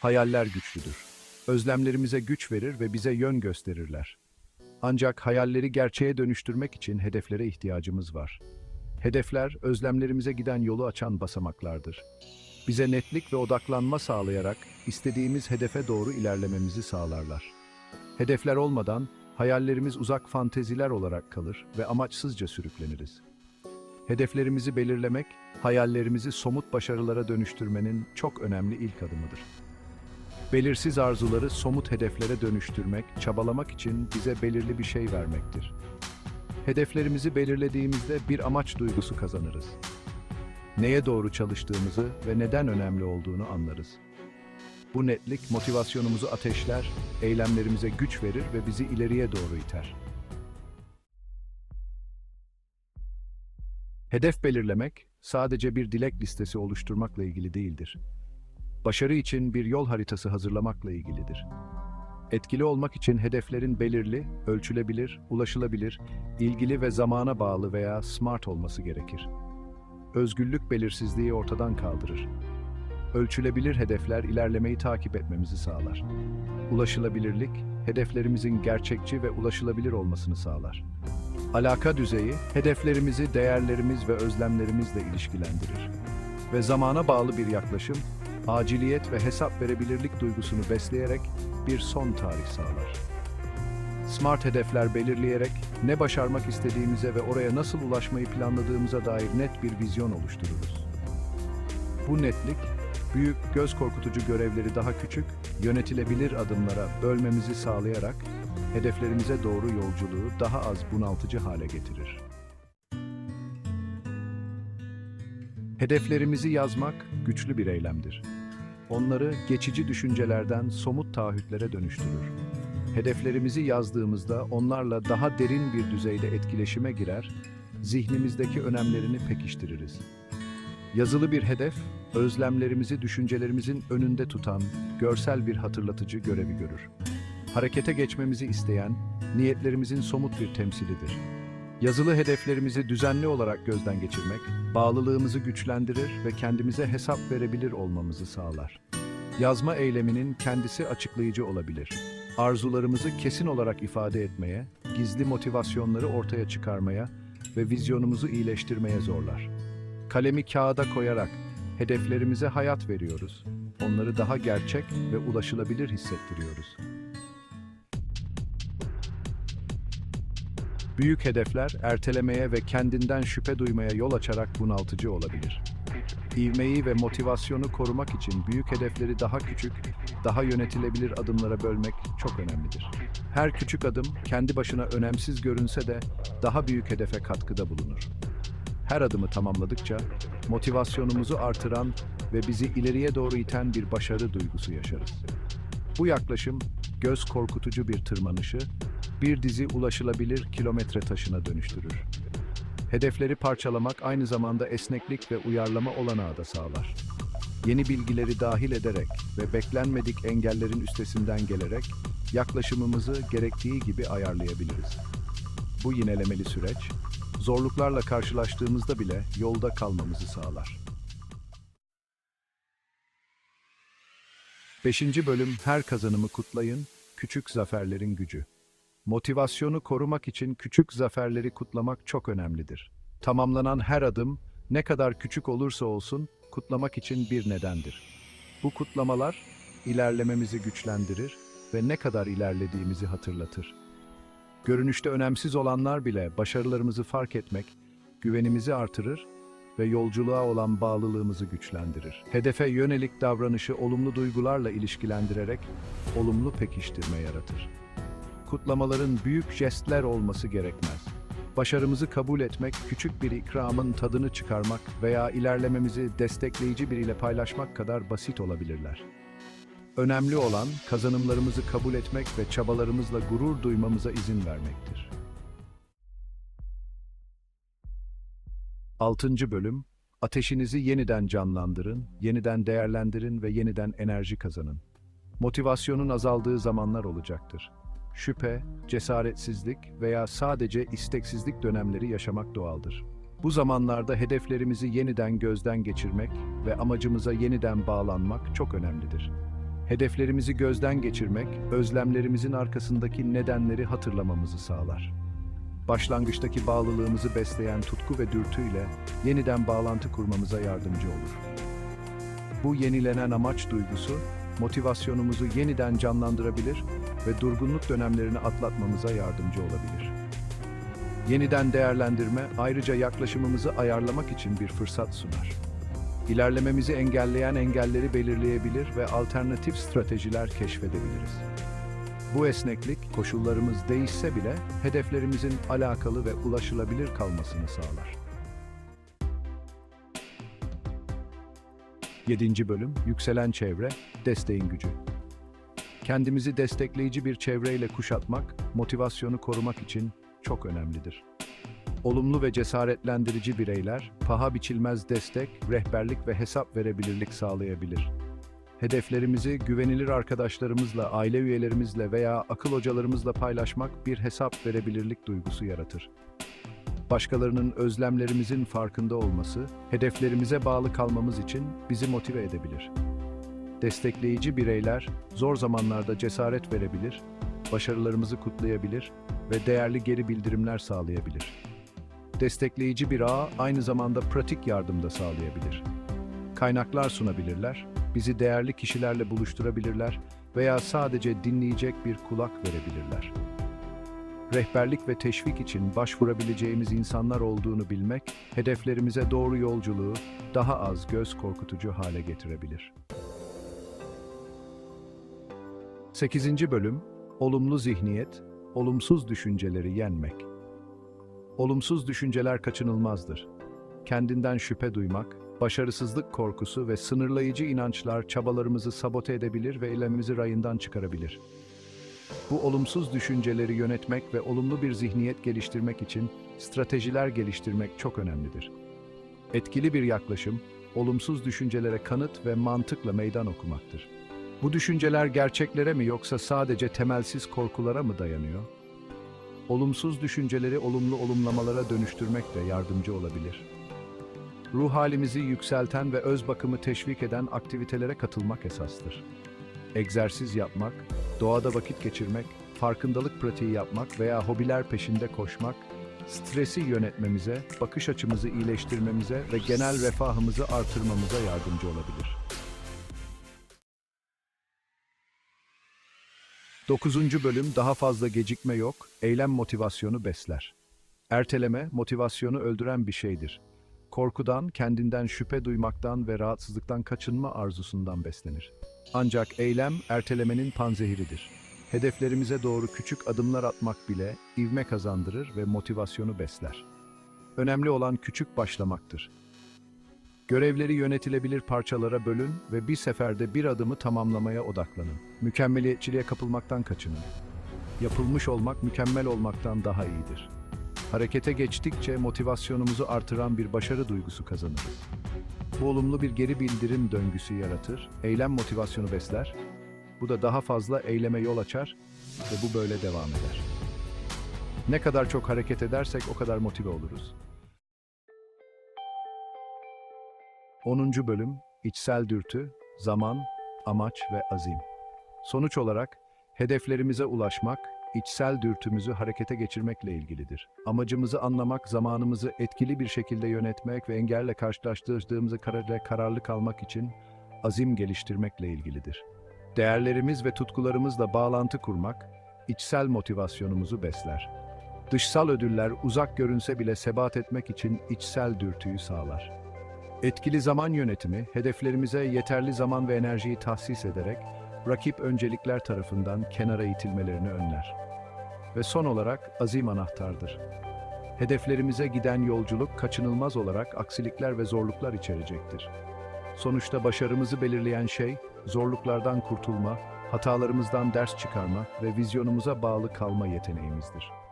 Hayaller güçlüdür. Özlemlerimize güç verir ve bize yön gösterirler. Ancak hayalleri gerçeğe dönüştürmek için hedeflere ihtiyacımız var. Hedefler, özlemlerimize giden yolu açan basamaklardır. Bize netlik ve odaklanma sağlayarak istediğimiz hedefe doğru ilerlememizi sağlarlar. Hedefler olmadan hayallerimiz uzak fanteziler olarak kalır ve amaçsızca sürükleniriz. Hedeflerimizi belirlemek, hayallerimizi somut başarılara dönüştürmenin çok önemli ilk adımıdır. Belirsiz arzuları somut hedeflere dönüştürmek, çabalamak için bize belirli bir şey vermektir. Hedeflerimizi belirlediğimizde bir amaç duygusu kazanırız. Neye doğru çalıştığımızı ve neden önemli olduğunu anlarız. Bu netlik motivasyonumuzu ateşler, eylemlerimize güç verir ve bizi ileriye doğru iter. Hedef belirlemek sadece bir dilek listesi oluşturmakla ilgili değildir. Başarı için bir yol haritası hazırlamakla ilgilidir. Etkili olmak için hedeflerin belirli, ölçülebilir, ulaşılabilir, ilgili ve zamana bağlı veya smart olması gerekir. Özgürlük belirsizliği ortadan kaldırır. Ölçülebilir hedefler ilerlemeyi takip etmemizi sağlar. Ulaşılabilirlik, hedeflerimizin gerçekçi ve ulaşılabilir olmasını sağlar. Alaka düzeyi, hedeflerimizi değerlerimiz ve özlemlerimizle ilişkilendirir. Ve zamana bağlı bir yaklaşım, aciliyet ve hesap verebilirlik duygusunu besleyerek bir son tarih sağlar. Smart hedefler belirleyerek ne başarmak istediğimize ve oraya nasıl ulaşmayı planladığımıza dair net bir vizyon oluştururuz. Bu netlik, büyük, göz korkutucu görevleri daha küçük, yönetilebilir adımlara bölmemizi sağlayarak hedeflerimize doğru yolculuğu daha az bunaltıcı hale getirir. Hedeflerimizi yazmak güçlü bir eylemdir. Onları geçici düşüncelerden somut taahhütlere dönüştürür. Hedeflerimizi yazdığımızda onlarla daha derin bir düzeyde etkileşime girer, zihnimizdeki önemlerini pekiştiririz. Yazılı bir hedef, özlemlerimizi düşüncelerimizin önünde tutan, görsel bir hatırlatıcı görevi görür. Harekete geçmemizi isteyen, niyetlerimizin somut bir temsilidir. Yazılı hedeflerimizi düzenli olarak gözden geçirmek, bağlılığımızı güçlendirir ve kendimize hesap verebilir olmamızı sağlar. Yazma eyleminin kendisi açıklayıcı olabilir. Arzularımızı kesin olarak ifade etmeye, gizli motivasyonları ortaya çıkarmaya ve vizyonumuzu iyileştirmeye zorlar. Kalemi kağıda koyarak hedeflerimize hayat veriyoruz. Onları daha gerçek ve ulaşılabilir hissettiriyoruz. Büyük hedefler ertelemeye ve kendinden şüphe duymaya yol açarak bunaltıcı olabilir. İvmeyi ve motivasyonu korumak için büyük hedefleri daha küçük, daha yönetilebilir adımlara bölmek çok önemlidir. Her küçük adım kendi başına önemsiz görünse de daha büyük hedefe katkıda bulunur. Her adımı tamamladıkça motivasyonumuzu artıran ve bizi ileriye doğru iten bir başarı duygusu yaşarız. Bu yaklaşım göz korkutucu bir tırmanışı, bir dizi ulaşılabilir kilometre taşına dönüştürür. Hedefleri parçalamak aynı zamanda esneklik ve uyarlama olanağı da sağlar. Yeni bilgileri dahil ederek ve beklenmedik engellerin üstesinden gelerek yaklaşımımızı gerektiği gibi ayarlayabiliriz. Bu yinelemeli süreç, zorluklarla karşılaştığımızda bile yolda kalmamızı sağlar. 5. bölüm Her kazanımı kutlayın, küçük zaferlerin gücü. Motivasyonu korumak için küçük zaferleri kutlamak çok önemlidir. Tamamlanan her adım, ne kadar küçük olursa olsun, kutlamak için bir nedendir. Bu kutlamalar, ilerlememizi güçlendirir ve ne kadar ilerlediğimizi hatırlatır. Görünüşte önemsiz olanlar bile başarılarımızı fark etmek, güvenimizi artırır ve yolculuğa olan bağlılığımızı güçlendirir. Hedefe yönelik davranışı olumlu duygularla ilişkilendirerek olumlu pekiştirme yaratır. Kutlamaların büyük jestler olması gerekmez. Başarımızı kabul etmek, küçük bir ikramın tadını çıkarmak veya ilerlememizi destekleyici biriyle paylaşmak kadar basit olabilirler. Önemli olan kazanımlarımızı kabul etmek ve çabalarımızla gurur duymamıza izin vermektir. 6. bölüm Ateşinizi yeniden canlandırın, yeniden değerlendirin ve yeniden enerji kazanın. Motivasyonun azaldığı zamanlar olacaktır. Şüphe, cesaretsizlik veya sadece isteksizlik dönemleri yaşamak doğaldır. Bu zamanlarda hedeflerimizi yeniden gözden geçirmek ve amacımıza yeniden bağlanmak çok önemlidir. Hedeflerimizi gözden geçirmek, özlemlerimizin arkasındaki nedenleri hatırlamamızı sağlar. Başlangıçtaki bağlılığımızı besleyen tutku ve dürtüyle yeniden bağlantı kurmamıza yardımcı olur. Bu yenilenen amaç duygusu, motivasyonumuzu yeniden canlandırabilir ve durgunluk dönemlerini atlatmamıza yardımcı olabilir. Yeniden değerlendirme ayrıca yaklaşımımızı ayarlamak için bir fırsat sunar. İlerlememizi engelleyen engelleri belirleyebilir ve alternatif stratejiler keşfedebiliriz. Bu esneklik koşullarımız değişse bile hedeflerimizin alakalı ve ulaşılabilir kalmasını sağlar. 7. bölüm Yükselen çevre, desteğin gücü. Kendimizi destekleyici bir çevreyle kuşatmak, motivasyonu korumak için çok önemlidir. Olumlu ve cesaretlendirici bireyler, paha biçilmez destek, rehberlik ve hesap verebilirlik sağlayabilir. Hedeflerimizi güvenilir arkadaşlarımızla, aile üyelerimizle veya akıl hocalarımızla paylaşmak bir hesap verebilirlik duygusu yaratır. Başkalarının özlemlerimizin farkında olması, hedeflerimize bağlı kalmamız için bizi motive edebilir. Destekleyici bireyler zor zamanlarda cesaret verebilir, başarılarımızı kutlayabilir ve değerli geri bildirimler sağlayabilir. Destekleyici bir ağ aynı zamanda pratik yardım da sağlayabilir. Kaynaklar sunabilirler, bizi değerli kişilerle buluşturabilirler veya sadece dinleyecek bir kulak verebilirler. Rehberlik ve teşvik için başvurabileceğimiz insanlar olduğunu bilmek, hedeflerimize doğru yolculuğu daha az göz korkutucu hale getirebilir. 8. bölüm Olumlu zihniyet, olumsuz düşünceleri yenmek. Olumsuz düşünceler kaçınılmazdır. Kendinden şüphe duymak, başarısızlık korkusu ve sınırlayıcı inançlar çabalarımızı sabote edebilir ve eylemimizi rayından çıkarabilir. Bu olumsuz düşünceleri yönetmek ve olumlu bir zihniyet geliştirmek için stratejiler geliştirmek çok önemlidir. Etkili bir yaklaşım, olumsuz düşüncelere kanıt ve mantıkla meydan okumaktır. Bu düşünceler gerçeklere mi yoksa sadece temelsiz korkulara mı dayanıyor? Olumsuz düşünceleri olumlu olumlamalara dönüştürmek de yardımcı olabilir. Ruh halimizi yükselten ve öz bakımı teşvik eden aktivitelere katılmak esastır. Egzersiz yapmak, doğada vakit geçirmek, farkındalık pratiği yapmak veya hobiler peşinde koşmak, stresi yönetmemize, bakış açımızı iyileştirmemize ve genel refahımızı artırmamıza yardımcı olabilir. 9. bölüm daha fazla gecikme yok, eylem motivasyonu besler. Erteleme, motivasyonu öldüren bir şeydir. Korkudan, kendinden şüphe duymaktan ve rahatsızlıktan kaçınma arzusundan beslenir. Ancak eylem, ertelemenin panzehiridir. Hedeflerimize doğru küçük adımlar atmak bile ivme kazandırır ve motivasyonu besler. Önemli olan küçük başlamaktır. Görevleri yönetilebilir parçalara bölün ve bir seferde bir adımı tamamlamaya odaklanın. Mükemmeliyetçiliğe kapılmaktan kaçının. Yapılmış olmak mükemmel olmaktan daha iyidir. Harekete geçtikçe motivasyonumuzu artıran bir başarı duygusu kazanırız. Bu olumlu bir geri bildirim döngüsü yaratır, eylem motivasyonu besler. Bu da daha fazla eyleme yol açar ve bu böyle devam eder. Ne kadar çok hareket edersek o kadar motive oluruz. 10. bölüm İçsel dürtü, zaman, amaç ve azim. Sonuç olarak hedeflerimize ulaşmak, içsel dürtümüzü harekete geçirmekle ilgilidir. Amacımızı anlamak, zamanımızı etkili bir şekilde yönetmek ve engelle karşılaştırdığımızı kararlı, kararlı kalmak için azim geliştirmekle ilgilidir. Değerlerimiz ve tutkularımızla bağlantı kurmak, içsel motivasyonumuzu besler. Dışsal ödüller uzak görünse bile sebat etmek için içsel dürtüyü sağlar. Etkili zaman yönetimi, hedeflerimize yeterli zaman ve enerjiyi tahsis ederek, rakip öncelikler tarafından kenara itilmelerini önler. Ve son olarak azim anahtardır. Hedeflerimize giden yolculuk kaçınılmaz olarak aksilikler ve zorluklar içerecektir. Sonuçta başarımızı belirleyen şey, zorluklardan kurtulma, hatalarımızdan ders çıkarma ve vizyonumuza bağlı kalma yeteneğimizdir.